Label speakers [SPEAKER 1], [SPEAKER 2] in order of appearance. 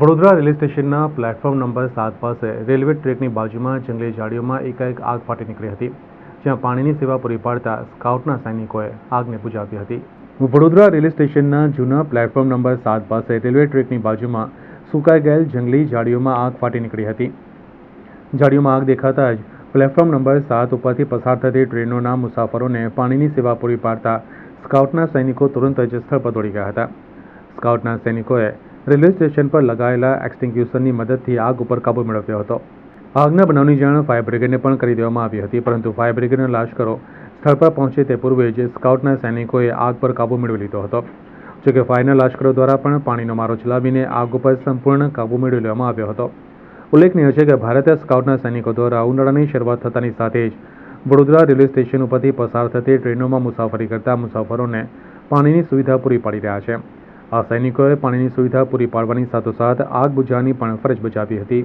[SPEAKER 1] Vadodara railway સ્ટેશનના platform number સાત પાસે રેલવે ટ્રેકની બાજુમાં જંગલી ઝાડીઓમાં એકાએક આગ ફાટી નીકળી હતી, જ્યાં પાણીની સેવા પૂરી પાડતા સ્કાઉટના સૈનિકોએ આગને બુજાવી હતી. વડોદરા રેલવે સ્ટેશનના જૂના પ્લેટફોર્મ નંબર સાત પાસે રેલવે ટ્રેકની બાજુમાં સુકાઈ ગયેલ જંગલી ઝાડીઓમાં આગ ફાટી નીકળી હતી. ઝાડીઓમાં આગ દેખાતા જ પ્લેટફોર્મ નંબર સાત ઉપરથી પસાર થતી ટ્રેનોના મુસાફરોને પાણીની સેવા પૂરી પાડતા સ્કાઉટના સૈનિકો તુરંત જ સ્થળ પર દોડી ગયા હતા. સ્કાઉટના સૈનિકોએ રેલવે સ્ટેશન પર લગાવેલા એક્સટિંગ્યુશરની મદદથી આગ ઉપર કાબૂ મેળવ્યો હતો. આગના બનાવની જાણ ફાયર બ્રિગેડને પણ કરી દેવામાં આવી હતી, પરંતુ ફાયર બ્રિગેડના લાશકરો સ્થળ પર પહોંચે તે પૂર્વે જ સ્કાઉટના સૈનિકોએ આગ પર કાબૂ મેળવી લીધો હતો. જોકે ફાયરના લાશકરો દ્વારા પણ પાણીનો મારો ચલાવીને આગ ઉપર સંપૂર્ણ કાબૂ મેળવી લેવામાં આવ્યો હતો. ઉલ્લેખનીય છે કે ભારતીય સ્કાઉટના સૈનિકો દ્વારા ઉનાળાની શરૂઆત થતાની સાથે જ વડોદરા રેલવે સ્ટેશન ઉપરથી પસાર થતી ટ્રેનોમાં મુસાફરી કરતા મુસાફરોને પાણીની સુવિધા પૂરી પાડી રહ્યા છે. આ સૈનિકોએ પાણીની સુવિધા પૂરી પાડવાની સાથોસાથ આગ બુઝાવવાની પણ ફરજ બજાવી હતી.